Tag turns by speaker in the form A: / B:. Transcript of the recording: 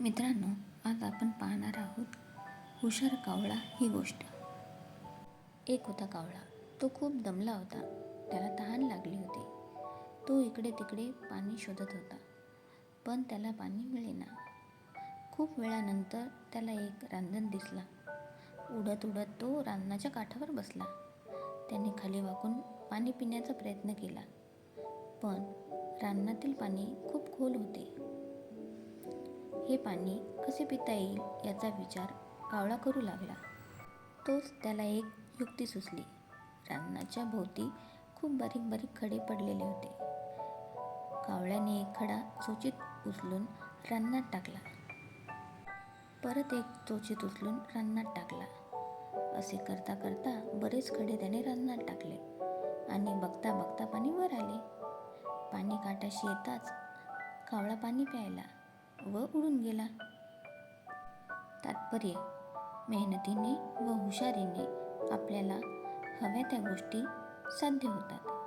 A: मित्रांनो आज आपण पाहणार आहोत हुशार कावळा ही गोष्ट. एक होता कावळा. तो खूप दमला होता. त्याला तहान लागली होती. तो इकडे तिकडे पाणी शोधत होता. पण त्याला पाणी मिळेना. खूप वेळानंतर त्याला एक रांजण दिसला. उडत उडत तो रांजणाच्या काठावर बसला. त्याने खाली वाकून पाणी पिण्याचा प्रयत्न केला. पण रांजणातील पाणी खूप खोल होते. हे पाणी कसे पिता येईल याचा विचार कावळा करू लागला. तोच त्याला एक युक्ती सुचली. रानाच्या भोवती खूप बारीक बारीक खडे पडलेले होते. कावळ्याने एक खडा चोचीत उचलून रानात टाकला. परत एक चोचीत उचलून रानात टाकला. असे करता करता बरेच खडे त्याने रानात टाकले आणि बघता बघता पाणी वर आले. पाणी काठाशी येताच कावळा पाणी प्यायला व उडून गेला. तात्पर्य मेहनतीने व हुशारीने आपल्याला हव्या त्या गोष्टी साध्य होतात.